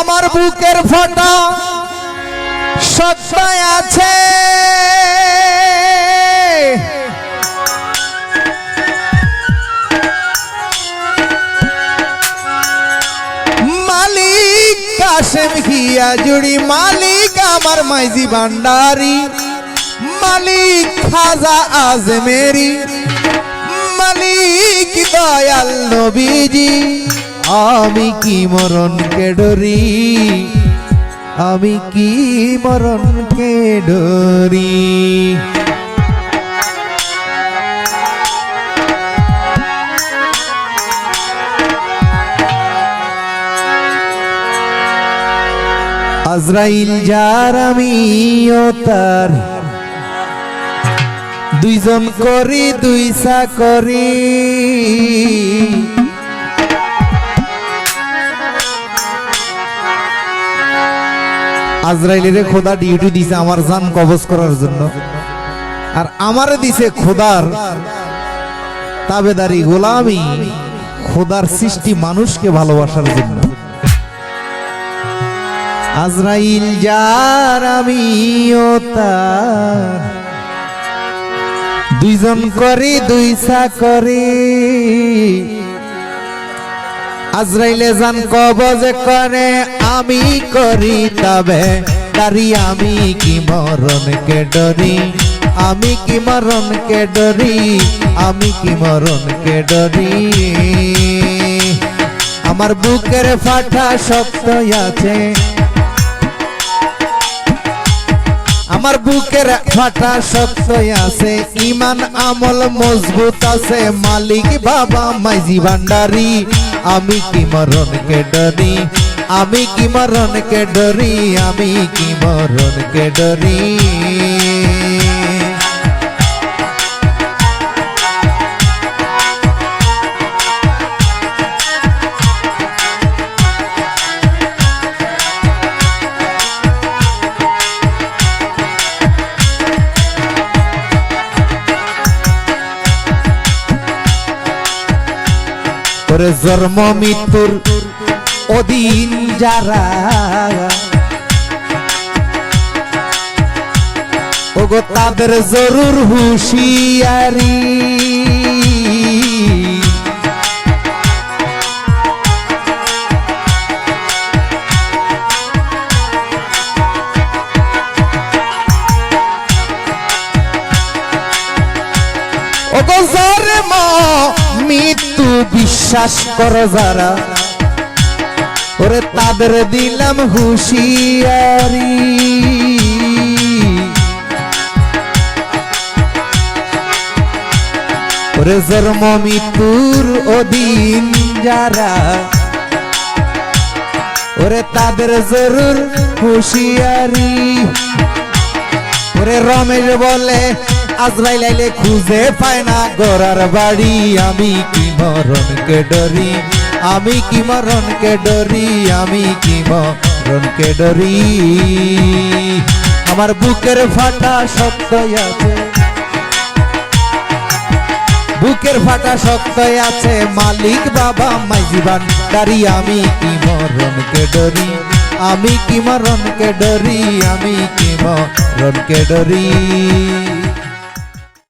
আমার বুকের ফটো সত্যায় আছে। মালিক কাশেম হিয়া জুড়ি, মালিক আমার মাইজি ভান্ডারি। মালিক খাজা আজমেরি। মালিক দয়াল নবীজি। আমি কি মরণকে ডরি আমি কি মরণকে ডরি আজরাইল যার আমিও তার। দুইজন করি, দুই করি। আজরাইলের খোদা ডিউটি দিছে আমার জান কবজ করার জন্য। আর আমারে দিছে খোদার তাবেদারি গোলামি, খোদার সৃষ্টি মানুষকে ভালোবাসার জন্য। আজরাইল যার তার। দুইজন করি, দুই করি। আজরাইলে জান কবজ করে, আমি করি তবে তারি আমি কি মরণকে ডরি? আমি কি মরণকে ডরি? আমি কি মরণকে ডরি? আমার বুকের ফাটা শক্ত আছে। আমার বুকের ফাটা শক্ত আছে। ইমান আমল মজবুত আছে। মালিক বাবা মাইজি ভান্ডারি। আমি কি মরণকে ডরি? আমি কি মরণকে ডরি? আমি কি মরণকে ডরি? ওরে জন্ম মৃত্যুর অধীন যারা। ওগো তাদের জরুর হুশিয়ারি। ওগো জরে ম মৃত্যু বিশ্বাস করো যারা। ওরে তাদের দিলাম হুশিয়ারি। ওরে জন্ম মৃত্যুর অধীন যারা, ওরে তাদের জরুর হুশিয়ারি। ওরে রমেশ বলে আজরাইল আইলে খুঁজে পায় না। গোরার বাড়ি, আমি কি মরণকে ডরি? আমি কি মরণকে ডরি? আমি কি মরণকে ডরি? আমার বুকের ফাটা শক্ত আছে। বুকের ফাটা শক্ত আছে। মালিক বাবা মাইজিবান দাঁড়ি আমি কি মরণকে ডরি? আমি কি মরণকে ডরি? আমি কি মরণকে ডরি?